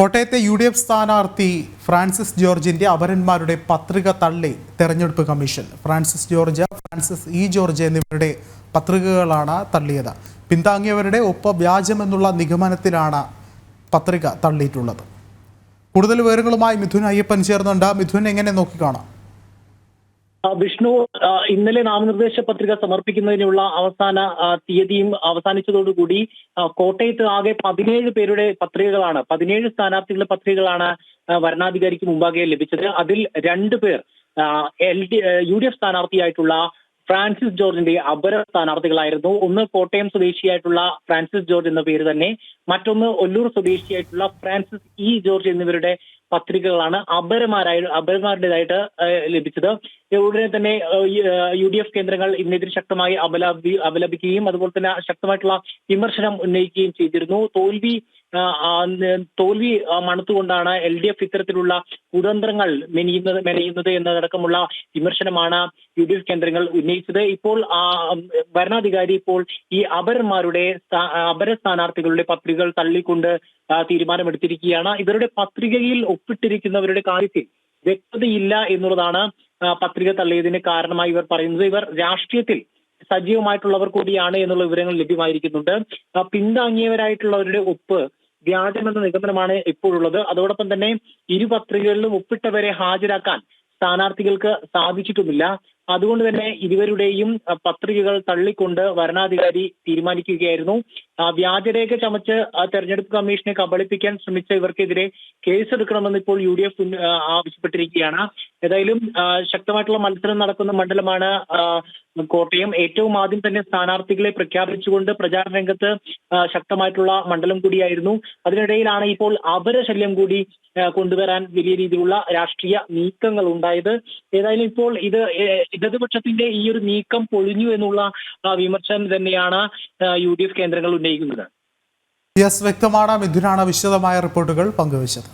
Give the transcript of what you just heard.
കോട്ടയത്തെ U D F സ്ഥാനാർത്ഥി Francis ജോർജിന്റെ അപരന്മാരുടെ പത്രിക തള്ളി തെരഞ്ഞെടുപ്പ് commission. Francis George Francis E George എന്നിവരുടെ പത്രികകളാണ് തള്ളിയത്. പിന്താങ്ങിയവരുടെ ഒപ്പ വ്യാജമെന്നുള്ള നിഗമനത്തിലാണ് പത്രിക തള്ളിയിട്ടുള്ളത്. കൂടുതൽ വിവരങ്ങളുമായി മിഥുൻ അയ്യപ്പൻ ചേർന്നുണ്ട്. മിഥുൻ എങ്ങനെ നോക്കിക്കാണാം? വിഷ്ണു ഇന്നലെ നാമനിർദ്ദേശ പത്രിക സമർപ്പിക്കുന്നതിനുള്ള അവസാന തീയതിയും അവസാനിച്ചതോടുകൂടി കോട്ടയത്ത് ആകെ പതിനേഴ് പേരുടെ പത്രികകളാണ് പതിനേഴ് സ്ഥാനാർത്ഥികളുടെ പത്രികകളാണ് വരണാധികാരിക്ക് മുമ്പാകെ ലഭിച്ചത്. അതിൽ രണ്ടു പേർ L D U D F സ്ഥാനാർത്ഥിയായിട്ടുള്ള Francis ജോർജിന്റെ അപര സ്ഥാനാർത്ഥികളായിരുന്നു. ഒന്ന് കോട്ടയം സ്വദേശിയായിട്ടുള്ള ഫ്രാൻസിസ് ജോർജ് എന്ന പേര് തന്നെ മറ്റൊന്ന് ഒല്ലൂർ സ്വദേശിയായിട്ടുള്ള ഫ്രാൻസിസ് ഇ ജോർജ് എന്നിവരുടെ പത്രികകളാണ് അപരമാരായ അപരമാരുടേതായിട്ട് ലഭിച്ചത്. ഉടനെ തന്നെ യു ഡി എഫ് കേന്ദ്രങ്ങൾ ഇതിനെതിരെ ശക്തമായി അപലപി അപലപിക്കുകയും അതുപോലെ തന്നെ ശക്തമായിട്ടുള്ള വിമർശനം ഉന്നയിക്കുകയും ചെയ്തിരുന്നു. തോൽവി തോൽവി മണത്തുകൊണ്ടാണ് എൽ ഡി എഫ് ഇത്തരത്തിലുള്ള കുതന്ത്രങ്ങൾ മെനയുന്നത് മെനയുന്നത് എന്നതടക്കമുള്ള വിമർശനമാണ് യു ഡി എഫ് കേന്ദ്രങ്ങൾ ഉന്നയിച്ചത്. ഇപ്പോൾ ഭരണാധികാരി ഇപ്പോൾ ഈ അപരന്മാരുടെ അപര സ്ഥാനാർത്ഥികളുടെ പത്രികകൾ തള്ളിക്കൊണ്ട് തീരുമാനമെടുത്തിരിക്കുകയാണ്. ഇവരുടെ പത്രികയിൽ ഒപ്പിട്ടിരിക്കുന്നവരുടെ കാര്യത്തിൽ വ്യക്തതയില്ല എന്നുള്ളതാണ് പത്രിക തള്ളിയതിന് കാരണമായി ഇവർ പറയുന്നത്. ഇവർ രാഷ്ട്രീയത്തിൽ സജീവമായിട്ടുള്ളവർ കൂടിയാണ് എന്നുള്ള വിവരങ്ങൾ ലഭ്യമായിരിക്കുന്നുണ്ട്. പിന്താങ്ങിയവരായിട്ടുള്ളവരുടെ ഒപ്പ് വ്യാജമെന്ന നിഗമനമാണ് ഇപ്പോഴുള്ളത്. അതോടൊപ്പം തന്നെ ഇരു പത്രികകളിലും ഒപ്പിട്ടവരെ ഹാജരാക്കാൻ സ്ഥാനാർത്ഥികൾക്ക് സാധിച്ചിട്ടുമില്ല. അതുകൊണ്ട് തന്നെ ഇരുവരുടെയും പത്രികകൾ തള്ളിക്കൊണ്ട് വരണാധികാരി തീരുമാനിക്കുകയായിരുന്നു. വ്യാജരേഖ ചമച്ച് തെരഞ്ഞെടുപ്പ് കമ്മീഷനെ കബളിപ്പിക്കാൻ ശ്രമിച്ച ഇവർക്കെതിരെ കേസെടുക്കണമെന്ന് ഇപ്പോൾ യു ഡി എഫ് ആവശ്യപ്പെട്ടിരിക്കുകയാണ്. ഏതായാലും ശക്തമായിട്ടുള്ള മത്സരം നടക്കുന്ന മണ്ഡലമാണ് കോട്ടയം. ഏറ്റവും ആദ്യം തന്നെ സ്ഥാനാർത്ഥികളെ പ്രഖ്യാപിച്ചുകൊണ്ട് പ്രചാരണ രംഗത്ത് ശക്തമായിട്ടുള്ള മണ്ഡലം കൂടിയായിരുന്നു. അതിനിടയിലാണ് ഇപ്പോൾ അപരശല്യം കൂടി കൊണ്ടുവരാൻ വലിയ രീതിയിലുള്ള രാഷ്ട്രീയ നീക്കങ്ങൾ ഉണ്ടായത് ഏതായാലും ഇപ്പോൾ ഇത് ഇടതുപക്ഷത്തിന്റെ ഈ ഒരു നീക്കം പൊളിഞ്ഞു എന്നുള്ള വിമർശനം തന്നെയാണ് യു ഡി എഫ് കേന്ദ്രങ്ങൾ ഉന്നയിക്കുന്നത്. യെസ് വ്യക്തമാണ്. മിഥുനാണ് വിശദമായ റിപ്പോർട്ടുകൾ പങ്കുവച്ചത്.